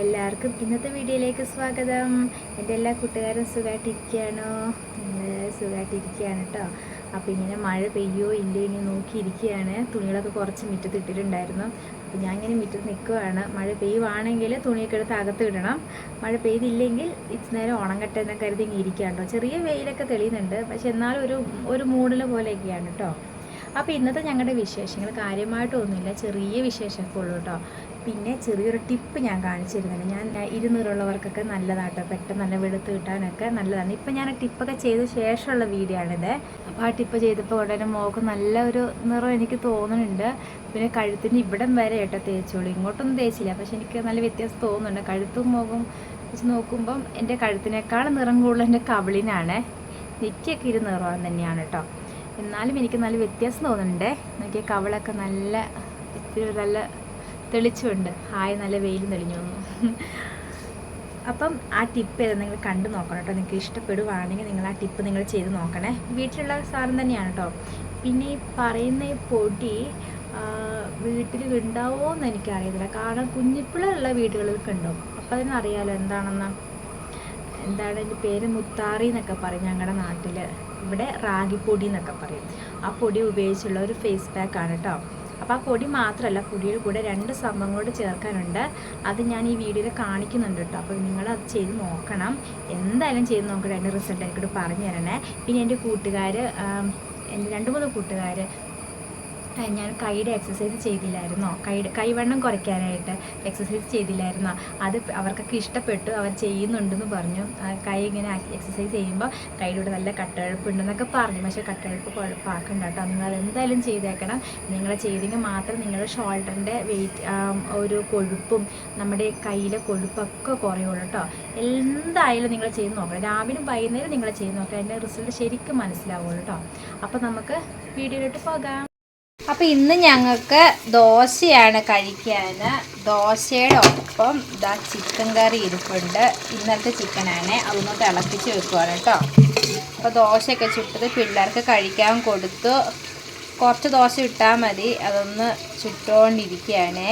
എല്ലാവർക്കും ഇന്നത്തെ വീഡിയോയിലേക്ക് സ്വാഗതം. എന്റെ എല്ലാ കൂട്ടുകാരും സുഖമായിട്ടിരിക്കുകയാണോ സുഖമായിട്ടിരിക്കുകയാണ് കേട്ടോ അപ്പോൾ ഇങ്ങനെ മഴ പെയ്യോ ഇല്ലയോ ഇനി നോക്കിയിരിക്കുകയാണ്. തുണികളൊക്കെ കുറച്ച് മുറ്റത്ത് ഇട്ടിട്ടുണ്ടായിരുന്നു. അപ്പോൾ ഞാൻ ഇങ്ങനെ മുറ്റത്ത് നിൽക്കുവാണ്. മഴ പെയ്യുവാണെങ്കിൽ തുണിയൊക്കെ എടുത്ത് അകത്ത് ഇടണം. മഴ പെയ്തില്ലെങ്കിൽ ഇച്ചിരി നേരം ഉണങ്ങട്ടെ എന്ന് കരുതി ഇങ്ങനെ ഇരിക്കുകയാണ് ചെറിയ വെയിലൊക്കെ തെളിയുന്നുണ്ട്. പക്ഷെ എന്നാലും ഒരു ഒരു മൂടൽ പോലെയൊക്കെയാണ് കേട്ടോ അപ്പോൾ ഇന്നത്തെ ഞങ്ങളുടെ വിശേഷങ്ങൾ കാര്യമായിട്ടൊന്നുമില്ല. ചെറിയ വിശേഷമൊക്കെ ഉള്ളൂ കേട്ടോ പിന്നെ ചെറിയൊരു ടിപ്പ് ഞാൻ കാണിച്ചു തരുന്നുണ്ട് ഞാൻ ഇരുന്നൂറുള്ളവർക്കൊക്കെ നല്ലതാട്ടോ. പെട്ടെന്ന് നല്ല വെളുത്ത് കിട്ടാനൊക്കെ നല്ലതാണ്. ഇപ്പം ഞാൻ ടിപ്പൊക്കെ ചെയ്ത ശേഷമുള്ള വീഡിയോ ആണിത്. അപ്പോൾ ആ ടിപ്പ് ചെയ്തപ്പോൾ ഉടനെ മോക്ക് നല്ല ഒരു നിറം എനിക്ക് തോന്നുന്നുണ്ട്. പിന്നെ കഴുത്തിന്റെ ഇവിടം വരെ കേട്ടോ തേച്ചോളൂ. ഇങ്ങോട്ടൊന്നും തേച്ചില്ല. പക്ഷെ എനിക്ക് നല്ല വ്യത്യാസം തോന്നുന്നുണ്ട്. കഴുത്തും മുഖം വെച്ച് നോക്കുമ്പം എന്റെ കഴുത്തിനേക്കാൾ നിറം കൂടുതൽ എന്റെ കവിളിനാണ്. നെറ്റിയൊക്കെ ഇരു നിറം തന്നെയാണ് കേട്ടോ. എന്നാലും എനിക്ക് നല്ല വ്യത്യാസം തോന്നുന്നുണ്ട്. നോക്കിയാൽ കവളൊക്കെ നല്ല ഇത്തിരി നല്ല തെളിച്ചുണ്ട്. ഹായ് നല്ല വെയിലും തെളിഞ്ഞു. വന്നു അപ്പം ആ ടിപ്പ് ഏതാ? നിങ്ങൾ കണ്ടു നോക്കണം കേട്ടോ. നിങ്ങൾക്ക് ഇഷ്ടപ്പെടുവാണെങ്കിൽ നിങ്ങൾ ആ ടിപ്പ് നിങ്ങൾ ചെയ്ത് നോക്കണേ. വീട്ടിലുള്ള സാധനം തന്നെയാണ് കേട്ടോ. പിന്നെ ഈ പറയുന്ന ഈ പൊടി വീട്ടിൽ ഉണ്ടാവുമോ എന്ന് എനിക്കറിയത്തില്ല. കാരണം കുഞ്ഞിപ്പിള്ളുള്ള വീടുകളിലൊക്കെ ഉണ്ടാവും അപ്പോൾ അതിനറിയാലോ എന്താണെന്ന്. എന്താണ് എന്റെ പേര്? മുത്താറി എന്നൊക്കെ പറയും ഞങ്ങളുടെ നാട്ടിൽ. ഇവിടെ റാഗിപ്പൊടി എന്നൊക്കെ പറയും. ആ പൊടി ഉപയോഗിച്ചുള്ള ഒരു ഫേസ് പാക്കാണ് കേട്ടോ. അപ്പോൾ ആ പൊടി മാത്രമല്ല പൊടിയുടെ കൂടെ രണ്ട് സംഭവം കൂടെ ചേർക്കാനുണ്ട്. അത് ഞാൻ ഈ വീഡിയോയിൽ കാണിക്കുന്നുണ്ട് കേട്ടോ. അപ്പോൾ നിങ്ങൾ അത് ചെയ്ത് നോക്കണം. എന്തായാലും ചെയ്ത് നോക്കട്ടെ അതിന്റെ റിസൾട്ട് എനിക്കിട്ട് പറഞ്ഞു തരണേ പിന്നെ എന്റെ കൂട്ടുകാർ എന്റെ രണ്ട് മൂന്ന് കൂട്ടുകാർ ഞാൻ കൈയുടെ എക്സസൈസ് ചെയ്തില്ലായിരുന്നോ? കൈ കൈവണ്ണം കുറയ്ക്കാനായിട്ട് എക്സസൈസ് ചെയ്തില്ലായിരുന്നോ? അത് അവർക്കൊക്കെ ഇഷ്ടപ്പെട്ടു അവർ ചെയ്യുന്നുണ്ടെന്ന് പറഞ്ഞു. കൈ ഇങ്ങനെ എക്സസൈസ് ചെയ്യുമ്പോൾ കൈയിലൂടെ നല്ല കട്ടഴപ്പുണ്ടെന്നൊക്കെ പറഞ്ഞു. പക്ഷേ കട്ടഴപ്പ് കുഴപ്പമാക്കണ്ട കേട്ടോ. നിങ്ങൾ അതെന്തായാലും ചെയ്തേക്കണം. നിങ്ങൾ ചെയ്തെങ്കിൽ മാത്രം നിങ്ങളുടെ ഷോൾഡറിന്റെ വെയിറ്റ് ഒരു കൊഴുപ്പും നമ്മുടെ കയ്യിലെ കൊഴുപ്പൊക്കെ കുറയുള്ളൂ കേട്ടോ. എന്തായാലും നിങ്ങൾ ചെയ്ത് നോക്കണം. രാവിലെ വൈകുന്നേരം നിങ്ങൾ ചെയ്ത് നോക്കണം. അതിന്റെ റിസൾട്ട് ശരിക്കും മനസ്സിലാവുള്ളൂ കേട്ടോ. അപ്പോൾ നമുക്ക് വീഡിയോയിലോട്ട് പോകാം. അപ്പോൾ ഇന്ന് ഞങ്ങൾക്ക് ദോശയാണ് കഴിക്കാൻ ദോശയുടെ ഒപ്പം ഇതാ ചിക്കൻ കറി ഇരിപ്പുണ്ട്. ഇന്നത്തെ ചിക്കനാണ്. അതൊന്ന് തിളപ്പിച്ച് വെക്കുവാണ് കേട്ടോ. അപ്പോൾ ദോശയൊക്കെ ചുട്ടത് പിള്ളേർക്ക് കഴിക്കാൻ കൊടുത്തു. കുറച്ച് ദോശ ഇട്ടാൽ മതി. അതൊന്ന് ചുട്ടുകൊണ്ടിരിക്കുകയാണ്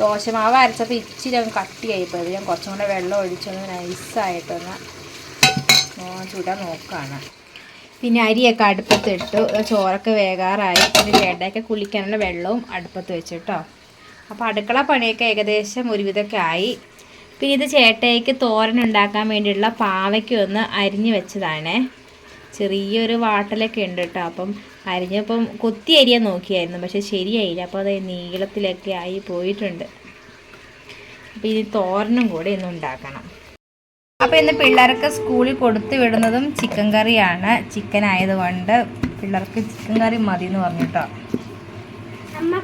ദോശമാവ് അരച്ചപ്പോൾ ഇച്ചിരി അങ്ങ് കട്ടിയായിപ്പോയത് ഞാൻ കുറച്ചും കൂടെ വെള്ളം ഒഴിച്ചൊന്ന് നൈസായിട്ടൊന്ന് ചുടാൻ നോക്കുകയാണ് പിന്നെ അരിയൊക്കെ അടുപ്പത്തിട്ടു ചോറൊക്കെ വേകാറായി. പിന്നെ വേണ്ടയൊക്കെ കുളിക്കാനുള്ള വെള്ളവും അടുപ്പത്ത് വെച്ചിട്ടോ അപ്പോൾ അടുക്കള പണിയൊക്കെ ഏകദേശം ഒരുവിധമൊക്കെ ആയി. പിന്നെ ഇത് ചേട്ടയ്ക്ക് തോരൻ ഉണ്ടാക്കാൻ വേണ്ടിയുള്ള പാവയ്ക്ക് ഒന്ന് അരിഞ്ഞ് വെച്ചതാണ്. ചെറിയൊരു വാട്ടലൊക്കെ ഉണ്ട് കേട്ടോ അപ്പം അരിഞ്ഞപ്പം കൊത്തി അരിയാൻ നോക്കിയായിരുന്നു. പക്ഷെ ശരിയായില്ല. അപ്പോൾ അത് നീളത്തിലൊക്കെ ആയി പോയിട്ടുണ്ട്. അപ്പോൾ ഇനി തോരനും കൂടെ ഇന്ന് ഉണ്ടാക്കണം. അപ്പോൾ ഇന്ന് പിള്ളേർക്ക് സ്കൂളിൽ കൊടുത്തു വിടുന്നതും ചിക്കൻ കറിയാണ്. ചിക്കൻ ആയതുകൊണ്ട് പിള്ളേർക്ക് ചിക്കൻ കറി മതി എന്ന് പറഞ്ഞിട്ടോ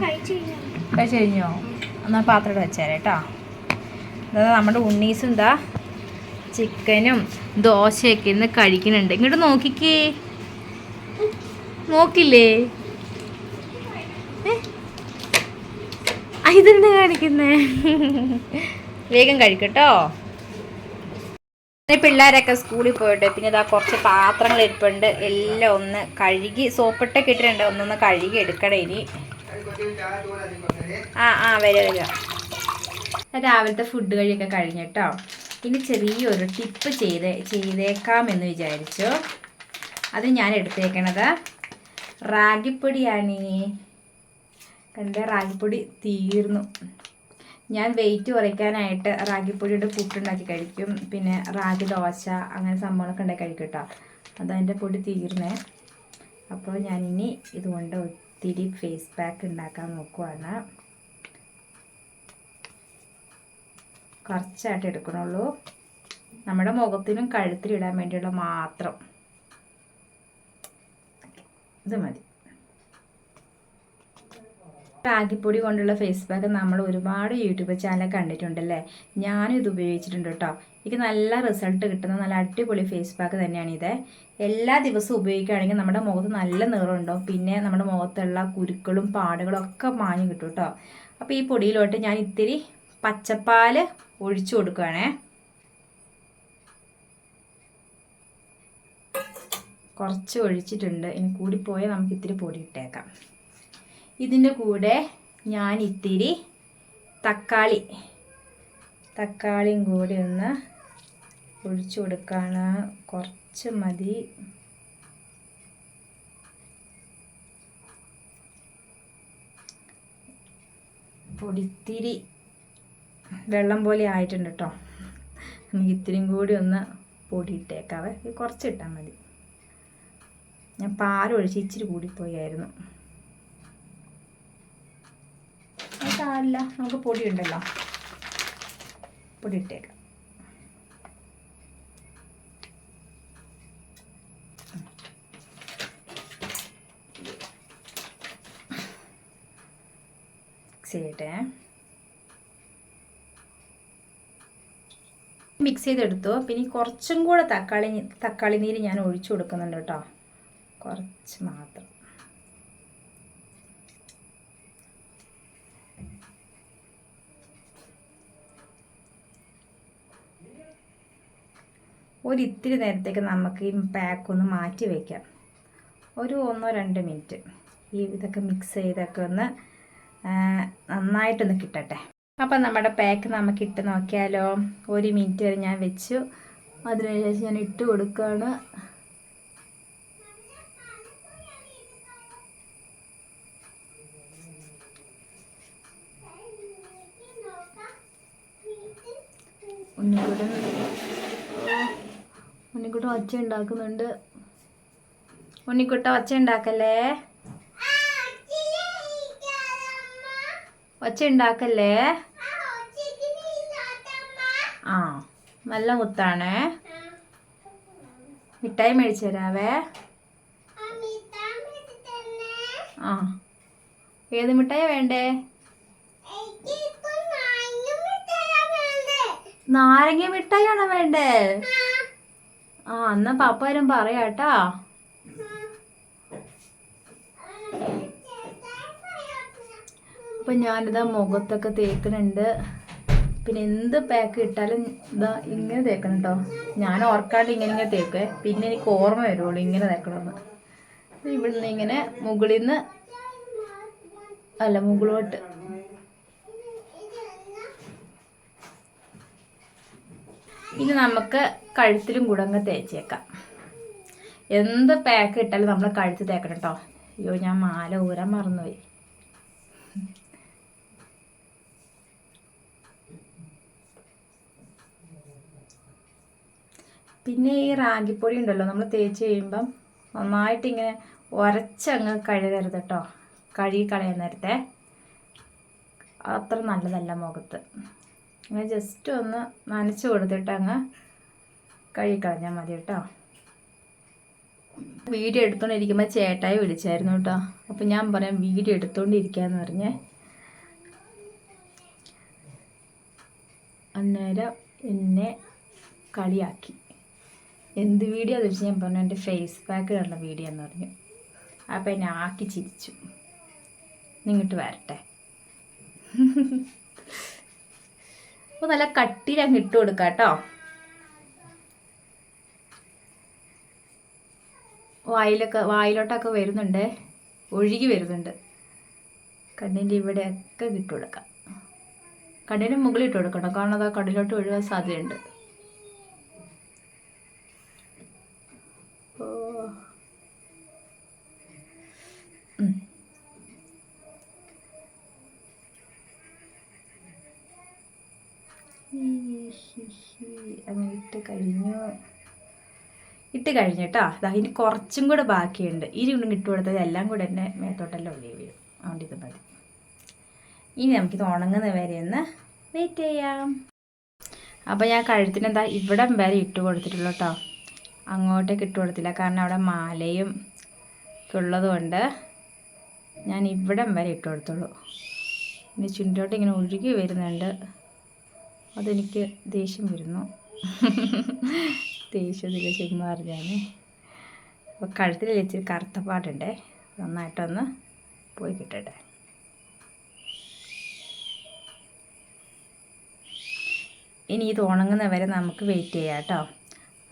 കഴിച്ചു കഴിഞ്ഞു? എന്നാൽ പാത്രം വെച്ചേരെ കേട്ടോ. അതായത് നമ്മുടെ ഉണ്ണീസ് എന്താ ചിക്കനും ദോശയൊക്കെ ഇന്ന് കഴിക്കുന്നുണ്ട്. ഇങ്ങോട്ട് നോക്കിക്കേ. നോക്കില്ലേ? ഇതെന്താ കാണിക്കുന്നേ? വേഗം കഴിക്കട്ടോ പിള്ളേരൊക്കെ സ്കൂളിൽ പോയിട്ട് പിന്നെ ഇതാ കുറച്ച് പാത്രങ്ങൾ ഇരിപ്പുണ്ട്. എല്ലാം ഒന്ന് കഴുകി സോപ്പിട്ടൊക്കെ ഇട്ടിട്ടുണ്ട്. ഒന്നൊന്ന് കഴുകി എടുക്കണേ ഇനി. ആ ആ വരിക വരിക രാവിലത്തെ ഫുഡ് കഴിയൊക്കെ കഴിഞ്ഞിട്ടോ ഇനി ചെറിയൊരു ടിപ്പ് ചെയ്ത് ചെയ്തേക്കാം എന്ന് വിചാരിച്ചു. അത് ഞാൻ എടുത്തേക്കണത്. റാഗിപ്പൊടിയാണ്. കണ്ട റാഗിപ്പൊടി തീർന്നു. ഞാൻ വെയിറ്റ് കുറയ്ക്കാനായിട്ട് റാഗിപ്പൊടിയുടെ പുട്ടുണ്ടാക്കി കഴിക്കും. പിന്നെ റാഗി ദോശ അങ്ങനെ സംഭവങ്ങളൊക്കെ ഉണ്ടാക്കി കഴിക്കും കേട്ടോ. അതതിന്റെ പൊടി തീർന്നേ. അപ്പോൾ ഞാൻ ഇനി ഇതുകൊണ്ട് ഒത്തിരി ഫേസ് പാക്ക് ഉണ്ടാക്കാൻ നോക്കുവാണ്. കുറച്ചായിട്ട് എടുക്കണുള്ളൂ. നമ്മുടെ മുഖത്തിനും കഴുത്തിലിടാൻ വേണ്ടിയുള്ള മാത്രം. ഇത് മതി. റാഗിപ്പൊടി കൊണ്ടുള്ള ഫേസ് പാക്ക് നമ്മൾ ഒരുപാട് യൂട്യൂബ് ചാനൽ കണ്ടിട്ടുണ്ടല്ലേ? ഞാനും ഇത് ഉപയോഗിച്ചിട്ടുണ്ട് കേട്ടോ എനിക്ക് നല്ല റിസൾട്ട് കിട്ടുന്ന നല്ല അടിപൊളി ഫേസ് പാക്ക് തന്നെയാണ് ഇത്. എല്ലാ ദിവസവും ഉപയോഗിക്കുകയാണെങ്കിൽ നമ്മുടെ മുഖത്ത് നല്ല നിറമുണ്ടാവും പിന്നെ നമ്മുടെ മുഖത്തുള്ള കുരുക്കളും പാടുകളും ഒക്കെ മാഞ്ഞു കിട്ടും കേട്ടോ അപ്പോൾ ഈ പൊടിയിലോട്ട് ഞാൻ ഇത്തിരി പച്ചപ്പാൽ ഒഴിച്ചു കൊടുക്കുകയാണേ കുറച്ച് ഒഴിച്ചിട്ടുണ്ട്. ഇനി കൂടിപ്പോയാൽ നമുക്ക് ഇത്തിരി പൊടി ഇട്ടേക്കാം. ഇതിന്റെ കൂടെ ഞാൻ ഇത്തിരി തക്കാളി തക്കാളിയും കൂടി ഒന്ന് ഒഴിച്ചു കൊടുക്കുകയാണ് കുറച്ച് മതി. പൊടിത്തിരി വെള്ളം പോലെ ആയിട്ടുണ്ട് കേട്ടോ നമുക്ക് ഇത്തിരിയും കൂടി ഒന്ന് പൊടിയിട്ടേക്കാവേ കുറച്ച് ഇട്ടാൽ മതി. ഞാൻ പാലൊഴിച്ച് ഇച്ചിരി കൂടിപ്പോയായിരുന്നു അത് സാരില്ല നമുക്ക് പൊടി ഉണ്ടല്ലോ പൊടി ഇട്ടേക്കാം മിക്സ് മിക്സ് ചെയ്തെടുത്തു പിന്നെ കുറച്ചും കൂടെ തക്കാളി തക്കാളി നീര് ഞാൻ ഒഴിച്ചു കൊടുക്കുന്നുണ്ട് കേട്ടോ. കുറച്ച് മാത്രം. ഒരിത്തിരി നേരത്തേക്ക് നമുക്ക് ഈ പാക്ക് ഒന്ന് മാറ്റി വയ്ക്കാം ഒരു ഒന്നോ രണ്ട് മിനിറ്റ് ഈ ഇതൊക്കെ മിക്സ് ചെയ്തൊക്കെ ഒന്ന് നന്നായിട്ടൊന്ന് കിട്ടട്ടെ. അപ്പം നമ്മുടെ പാക്ക് നമുക്ക് ഇട്ട് നോക്കിയാലോ? ഒരു മിനിറ്റ് വരെ ഞാൻ വെച്ചു. അതിനുശേഷം ഞാൻ ഇട്ട് കൊടുക്കുകയാണ് ഉണ്ണിക്കുട്ടൻ ഉണ്ണിക്കുട്ടൻ ഒച്ച ഉണ്ടാക്കുന്നുണ്ട്. ഉണ്ണിക്കുട്ട ഒച്ച ഉണ്ടാക്കല്ലേ? ഒച്ച ഉണ്ടാക്കല്ലേ? ആ നല്ല മുത്താണേ. മിഠായി മേടിച്ചു തരാവേ. ആ ഏത് മിഠായി വേണ്ടേ? നാരങ്ങ മിഠായി ആണോ വേണ്ടേ? ആ എന്നാ പാപ്പാരും പറയാട്ടാ അപ്പൊ ഞാനിതാ മുഖത്തൊക്കെ തേക്കുന്നുണ്ട് പിന്നെ എന്ത് പാക്ക് ഇട്ടാലും ഇതാ ഇങ്ങനെ തേക്കണം കേട്ടോ ഞാൻ ഓർക്കാണ്ട് ഇങ്ങനെ ഇങ്ങനെ തേക്കേ പിന്നെ എനിക്ക് ഓർമ്മ വരുള്ളൂ ഇങ്ങനെ തേക്കണമെന്ന് ഇവിടുന്ന് ഇങ്ങനെ മുകളിൽ നിന്ന് അല്ല മുകളിലോട്ട് ഇനി നമുക്ക് കഴുത്തിലും കൂടെ അങ്ങ് തേച്ചേക്കാം. എന്ത് പാക്ക് ഇട്ടാലും നമ്മൾ കഴുത്ത് തേക്കണം കേട്ടോ അയ്യോ ഞാൻ മാല ഊരാൻ മറന്നുപോയി. പിന്നെ ഈ റാഗിപ്പൊടി ഉണ്ടല്ലോ നമ്മൾ തേച്ച് കഴിയുമ്പം നന്നായിട്ട് ഇങ്ങനെ ഉരച്ചങ്ങ് കഴുകരുത് കേട്ടോ കഴുകി കളയാൻ നേരത്തെ. അത്ര നല്ലതല്ല മുഖത്ത്. ഇങ്ങനെ ജസ്റ്റ് ഒന്ന് നനച്ച് കൊടുത്തിട്ട് അങ്ങ് കഴുകി കളഞ്ഞാൽ മതി കേട്ടോ. വീഡിയോ എടുത്തോണ്ടിരിക്കുമ്പോൾ ചേട്ടായി വിളിച്ചായിരുന്നു കേട്ടോ. അപ്പം ഞാൻ പറയാം വീഡിയോ എടുത്തോണ്ടിരിക്കാന്ന് പറഞ്ഞേ. അന്നേരം എന്നെ കളിയാക്കി. എന്ത് വീഡിയോ എന്ന് വെച്ച് ഞാൻ പറഞ്ഞു എന്റെ ഫേസ് പാക്കിലുള്ള വീഡിയോ എന്ന് പറഞ്ഞു. അപ്പം എന്നെ ആക്കി ചിരിച്ചു. നിങ്ങോട്ട് വരട്ടെ. അപ്പോൾ നല്ല കട്ടിയിലങ്ങ് ഇട്ട് കൊടുക്കാം കേട്ടോ വായിലൊക്കെ വായിലോട്ടൊക്കെ വരുന്നുണ്ട്. ഒഴുകി വരുന്നുണ്ട്. കണ്ണിന്റെ ഇവിടെയൊക്കെ ഇട്ട് കൊടുക്കാം. കണ്ണിന് മുകളിൽ ഇട്ട് കൊടുക്കണം. കാരണം അത് കടലിലോട്ട് ഒഴുകാൻ സാധ്യതയുണ്ട്. അങ്ങനെ ഇട്ട് കഴിഞ്ഞു. ഇട്ട് കഴിഞ്ഞിട്ടോ. അതാ ഇനി കുറച്ചും കൂടെ ബാക്കിയുണ്ട്. ഇനി ഒന്നും ഇട്ട് കൊടുത്തത് എല്ലാം കൂടെ എന്റെ മേത്തോട്ടെല്ലാം ഒഴിവ് വീഴും. അതുകൊണ്ട് ഇത് മതി. ഇനി നമുക്കിത് ഉണങ്ങുന്ന വരെ ഒന്ന് വെയിറ്റ് ചെയ്യാം. അപ്പോൾ ഞാൻ കഴുത്തിന് എന്താ ഇവിടം വരെ ഇട്ട് കൊടുത്തിട്ടുള്ളൂ കേട്ടോ അങ്ങോട്ടേക്ക് ഇട്ട് കൊടുത്തില്ല. കാരണം അവിടെ മാലയും ഉള്ളതുകൊണ്ട് ഞാൻ ഇവിടം വരെ ഇട്ട് കൊടുത്തുള്ളൂ. ഇനി ചുണ്ടോട്ട് ഇങ്ങനെ ഒഴുകി വരുന്നുണ്ട്. അതെനിക്ക് ദേഷ്യം വരുന്നു. ദേഷ്യത്തില്ല ചുമ്മാ പറഞ്ഞാൽ അപ്പോൾ കഴുത്തിൽ ഇച്ചിരി കറുത്ത പാടുണ്ടേ? നന്നായിട്ടൊന്ന് പോയി കിട്ടട്ടെ. ഇനി ഇത് ഉണങ്ങുന്ന വരെ നമുക്ക് വെയിറ്റ് ചെയ്യാം കേട്ടോ.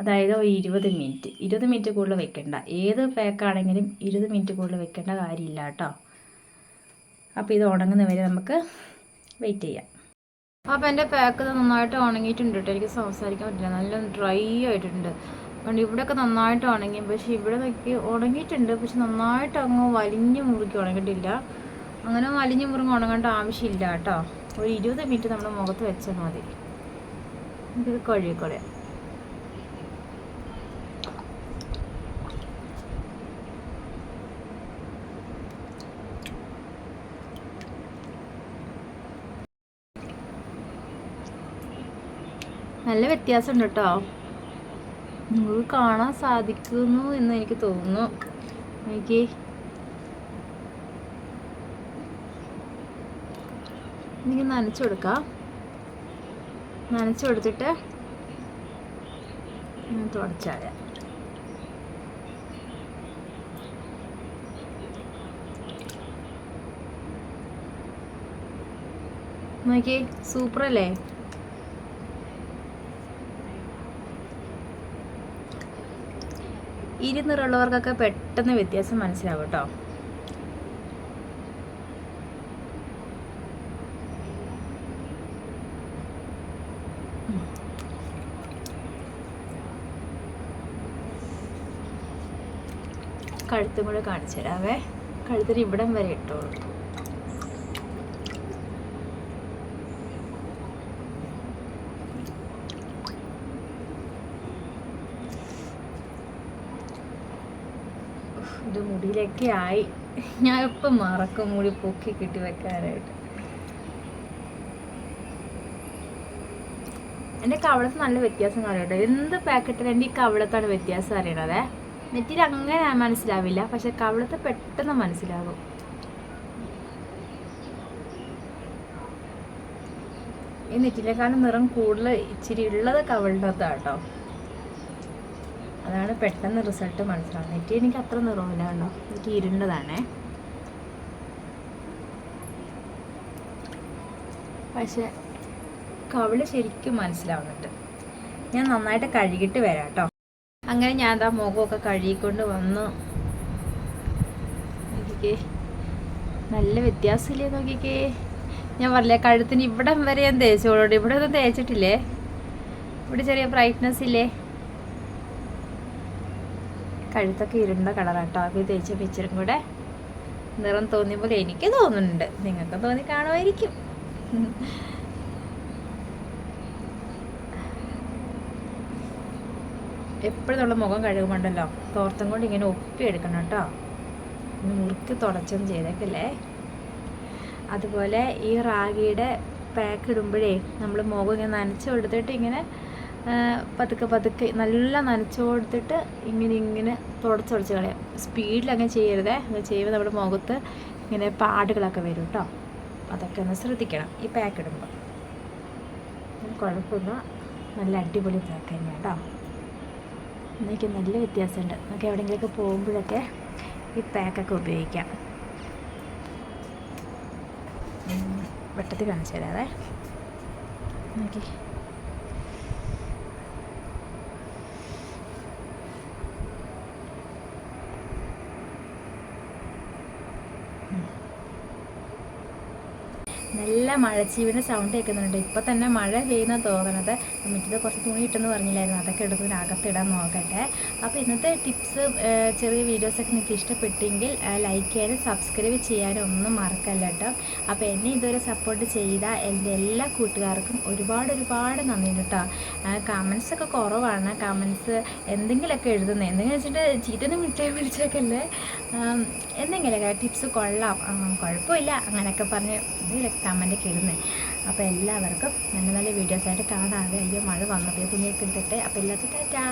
അതായത് ഇരുപത് മിനിറ്റ് ഇരുപത് മിനിറ്റ് കൂടുതൽ വെക്കണ്ട. ഏത് പാക്കാണെങ്കിലും ഇരുപത് മിനിറ്റ് കൂടുതൽ വെക്കേണ്ട കാര്യമില്ല കേട്ടോ. അപ്പോൾ ഇത് ഉണങ്ങുന്നവരെ നമുക്ക് വെയിറ്റ് ചെയ്യാം. അപ്പോൾ എന്റെ പാക്ക് നന്നായിട്ട് ഉണങ്ങിയിട്ടുണ്ട് കേട്ടോ എനിക്ക് സംസാരിക്കാൻ പറ്റില്ല. നല്ല ഡ്രൈ ആയിട്ടുണ്ട്. അതുകൊണ്ട് ഇവിടെയൊക്കെ നന്നായിട്ട് ഉണങ്ങി. പക്ഷേ ഇവിടെ നോക്കി ഉണങ്ങിയിട്ടുണ്ട്. പക്ഷെ നന്നായിട്ട് അങ്ങ് വലിഞ്ഞ് മുറുക്കി ഉണങ്ങിയിട്ടില്ല. അങ്ങനെ വലിഞ്ഞ് മുറുങ്ങി ഉണങ്ങേണ്ട ആവശ്യമില്ല കേട്ടോ ഒരു ഇരുപത് മിനിറ്റ് നമ്മുടെ മുഖത്ത് വെച്ചാൽ മതി. ഇത് കഴുകിക്കളയാം നല്ല വ്യത്യാസമുണ്ട് കേട്ടോ നിങ്ങൾക്ക് കാണാൻ സാധിക്കുന്നു എന്ന് എനിക്ക് തോന്നുന്നു. എനിക്ക് എനിക്ക് നനച്ചു കൊടുക്കാം. നനച്ചു കൊടുത്തിട്ട് തുടച്ചാൽ. നോക്കി സൂപ്പറല്ലേ? ഇരുന്നിറുള്ളവർക്കൊക്കെ പെട്ടെന്ന് വ്യത്യാസം മനസ്സിലാവും കേട്ടോ. കഴുത്തും കൂടെ കാണിച്ചു തരാവേ. കഴുത്തിന് ഇവിടം വരെ ഇട്ടോളൂ ഇത് മുടിയിലൊക്കെ ആയി ഞാൻ ഇപ്പം മറക്കും കൂടി പൊക്കി കിട്ടി വെക്കാനായിട്ട്. എന്റെ കവളത്ത് നല്ല വ്യത്യാസം അറിയട്ടോ എന്ത് പാക്കറ്റിൽ എന്റെ ഈ കവളത്താണ് വ്യത്യാസം അറിയണതേ? നെറ്റിയിൽ അങ്ങനെ മനസ്സിലാവില്ല. പക്ഷെ കവളത്ത് പെട്ടെന്ന് മനസ്സിലാകും ഈ നെറ്റിലേക്കാളും നിറം കൂടുതൽ ഇച്ചിരി ഉള്ളത് കവളിനകത്താണ് കേട്ടോ അതാണ് പെട്ടെന്ന് റിസൾട്ട് മനസ്സിലാവുന്നത്. നെറ്റ് എനിക്ക് അത്ര നിറമില്ല കണ്ടോ? എനിക്ക് ഇരുണ്ടതാണേ. പക്ഷെ കവിൾ ശരിക്കും മനസ്സിലാവുന്നുണ്ട്. ഞാൻ നന്നായിട്ട് കഴുകിയിട്ട് വരാം കേട്ടോ. അങ്ങനെ ഞാൻ എന്താ മുഖമൊക്കെ കഴുകിക്കൊണ്ട് വന്നു. നോക്കിക്കേ. നല്ല വ്യത്യാസമില്ലേ നോക്കിക്കേ. ഞാൻ പറഞ്ഞില്ലേ കഴുത്തിന് ഇവിടം വരെ ഞാൻ തേച്ചോളൂ ഇവിടെ ഒന്നും തേച്ചിട്ടില്ലേ? ഇവിടെ ചെറിയ ബ്രൈറ്റ്നെസ് ഇല്ലേ? കഴുത്തൊക്കെ ഇരുണ്ട കളറാട്ടോ. അപ്പോൾ തേച്ച പിക്ചറും കൂടെ നിറം തോന്നിയ പോലെ എനിക്ക് തോന്നുന്നുണ്ട്. നിങ്ങൾക്ക് തോന്നി കാണുമായിരിക്കും. എപ്പോഴും നമ്മൾ മുഖം കഴുകുമ്പോണ്ടല്ലോ തോർത്തം കൊണ്ട് ഇങ്ങനെ ഒപ്പി എടുക്കണം കേട്ടോ. മുറുക്കി തുടച്ചൊന്നും ചെയ്തേക്കല്ലേ. അതുപോലെ ഈ റാഗിയുടെ പാക്ക് ഇടുമ്പോഴേ നമ്മൾ മുഖം ഇങ്ങനെ നനച്ചു കൊടുത്തിട്ട് ഇങ്ങനെ പതുക്കെ പതുക്കെ നല്ല നനച്ചു കൊടുത്തിട്ട് ഇങ്ങനെ ഇങ്ങനെ തുടച്ചുടച്ച് കളയാം. സ്പീഡിൽ അങ്ങനെ ചെയ്യരുതേ. അങ്ങനെ ചെയ്യുമ്പോൾ നമ്മുടെ മുഖത്ത് ഇങ്ങനെ പാടുകളൊക്കെ വരും കേട്ടോ. അതൊക്കെ ഒന്ന് ശ്രദ്ധിക്കണം. ഈ പാക്ക് ഇടുമ്പോൾ കുഴപ്പമില്ല. നല്ല അടിപൊളി പാക്ക് തന്നെയാണ് കേട്ടോ. എനിക്ക് നല്ല വ്യത്യാസമുണ്ട്. നമുക്ക് എവിടെയെങ്കിലുമൊക്കെ പോകുമ്പോഴൊക്കെ ഈ പാക്കൊക്കെ ഉപയോഗിക്കാം. വെട്ടത്തിൽ കാണിച്ചു തരാതെ നോക്കി നല്ല മഴച്ചീവിന്റെ സൗണ്ട് കേൾക്കുന്നുണ്ട്. ഇപ്പം തന്നെ മഴ പെയ്യുന്ന തോന്നണത് മുറ്റത്ത് കുറച്ച് തുണി ഇട്ടെന്ന് പറഞ്ഞില്ലായിരുന്നു. അതൊക്കെ എടുത്ത് അകത്തിടാൻ നോക്കട്ടെ. അപ്പോൾ ഇന്നത്തെ ടിപ്സ് ചെറിയ വീഡിയോസൊക്കെ നിങ്ങൾക്ക് ഇഷ്ടപ്പെട്ടെങ്കിൽ ലൈക്ക് ചെയ്യാനും സബ്സ്ക്രൈബ് ചെയ്യാനും ഒന്നും മറക്കല്ല കേട്ടോ അപ്പോൾ എന്നെ ഇതുവരെ സപ്പോർട്ട് ചെയ്ത എന്റെ എല്ലാ കൂട്ടുകാർക്കും ഒരുപാട് ഒരുപാട് നന്ദി കേട്ടോ കമൻസ് ഒക്കെ കുറവാണ്. കമൻസ് എന്തെങ്കിലുമൊക്കെ എഴുതുന്നത് എന്തെങ്കിലും വെച്ചിട്ട് ചീറ്റൊന്നും വിളിച്ചാൽ വിളിച്ചേക്കല്ലേ? ആം, എന്തെങ്കിലുമൊക്കെ ടിപ്സ് കൊള്ളാം. കുഴപ്പമില്ല. അങ്ങനെയൊക്കെ പറഞ്ഞ് എന്തെങ്കിലുമൊക്കെ കമന്റൊക്കെ ഇടുന്നത് അപ്പോൾ എല്ലാവർക്കും നല്ല നല്ല വീഡിയോസായിട്ട് കാണാതെ അയ്യോ മഴ വന്നത് തുണിയൊക്കെ എടുത്തിട്ട് അപ്പോൾ എല്ലാവർക്കും ടാറ്റാ.